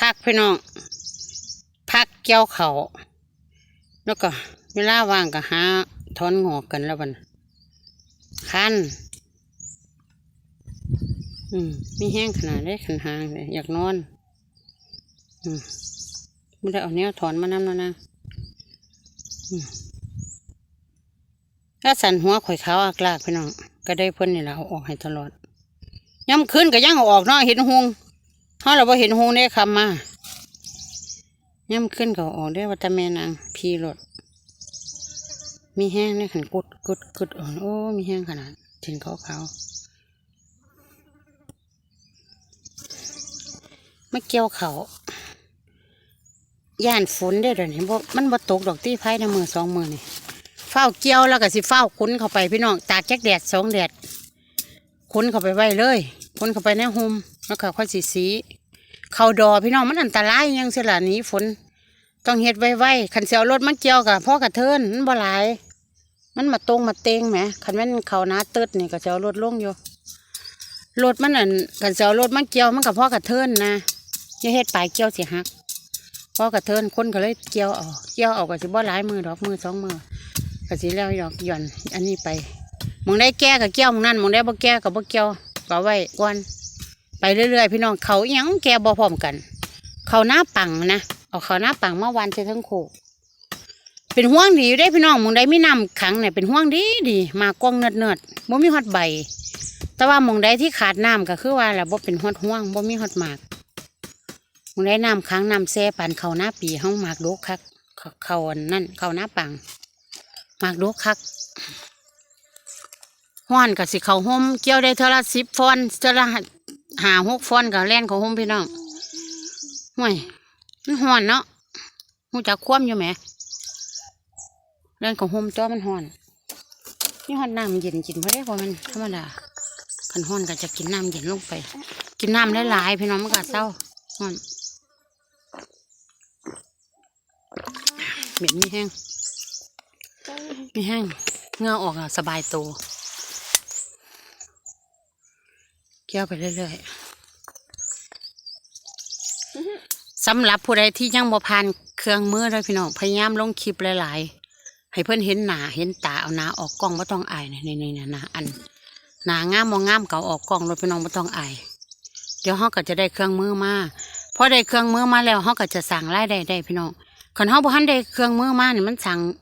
พักพี่น้องพักเกี่ยวเขาแล้วก็เวลาว่างก็หาถอนงอกกันแล้วบันคันอืมมีแห้งขนาดได้ขันหางเลยอยากนอน อืมไม่ได้เอาเนี้ยถอนมานำแล้วนะถ้าสันหัวข่อยขาวอากลากพี่น้องก็ได้เพิ่นนี่แหละเอาออกให้ตลอดย้ำคืนก็ยังอออกเนาะเห็นหง เขาเราบ่เห็นหงได้คำมาย้ำขึ้นเอาออกได้ว่าแต่แมนางพีรถมีแห้งในขันกุดกุดกุดอ่อนโอ้ มีแห้งขนาดเห็นขาวขาวๆมาเกี่ยวเขาย่านฝนได้เดี๋ยวนี้บมันบ่ตกดอกตี้ไผ่ในมือสองมือนี่เฝ้าเกี่ยวแล้วก็สิเฝ้าคุ้นเข้าไปพี่น้องตากแจ็คแดดสองแดดคุ้นเข้าไปไว้เลยคุ้นเข้าไปในหุม แล้วก็ค่อยสีสีเขาดอพี่น้องมันอันตรายยังเสียละหนี้ฝน ต้องเฮ็ดไว้ไว้ขันเสียวรถมาเกี่ยวกับพ่อกระเทินมันบ่หลาย มันมาตรงมาเตงแหมคันแม่นเขานาเติดนี่ก็จะเอารถลงอยู่รถมันอันขันเสียวรถมาเกี่ยวมันกับพ่อกระเทินนะอย่าเฮ็ดปลายเกี่ยวสิหักพ่อกระเทินคนก็เลยเกี่ยวเอาเกี่ยวเอาก็สิบ่หลายมือดอกมือสองมือก็สิแล้วหยอกหย่อน อันนี้ไปมองได้แก้กับเกี้ยวมองนั่นมองได้บ่แก้กับบ่เกี้ยวก็เอาไว้ก่อน ไปเรื่อยๆ พี่น้องเขาอิหยังแกบ่พร้อมกัน เขาหน้าปังนะเอาเขาหน้าปังเมื่อวานใส่ทั้งโคกเป็นห่วงดีได้พี่น้องมองได้ไมีน้ำขังเนี่ยเป็นห่วงดีดีมากล้องเนิดเนิดบ่มีฮอดใบ แต่ว่ามองได้ที่ขาดน้ำก็คือว่าแหละบ่เป็นฮอดห่วงบ่มีฮอดหมากมองได้น้ำขังน้ำแซ่ปานเขาหน้าปีห้องหมากโดกคักเขานั่นเขาหน้าปังมากดูคักห้อนกับสิเขาห่มเกี่ยวได้เท่าละสิบฟอนเท่าละ หาหกฟอนกับแล่นเขาห่มพี่น้องห่วยมันห้อนเนาะหูจักคว่ำอยู่ไหมแล่นเขาห่มจ้อมันห้อนนี่ห้อนน้ำเย็นกินเพราะได้พอมันธรรมดาขันห้อนก็จะกินน้ำเย็นลงไป กินน้ำหลายๆพี่น้องมันก็เศร้าห้อนเหม็นมีแห้งมีแห้งเงาออกอะสบายตัว เกี่ยวไปเรื่อยๆสำหรับผู้ใดที่ยังบ่ผ่านเครื่องมือเลยพี่น้องพยายามลงคลิปหลาย ๆ ให้เพื่อนเห็นหนาเห็นตาเอาหนาออกกล้องไม่ต้องอายนี่นี่นี่นะอันหนางามมองงามเก่าออกกล้องรถพี่น้องไม่ต้องอายเดี๋ยวเขาก็จะได้เครื่องมือมาพอได้เครื่องมือมาแล้วเขาก็จะสั่งรายได้ได้พี่น้องคันเขาบ่ทันได้เครื่องมือมานี่มันสั่ง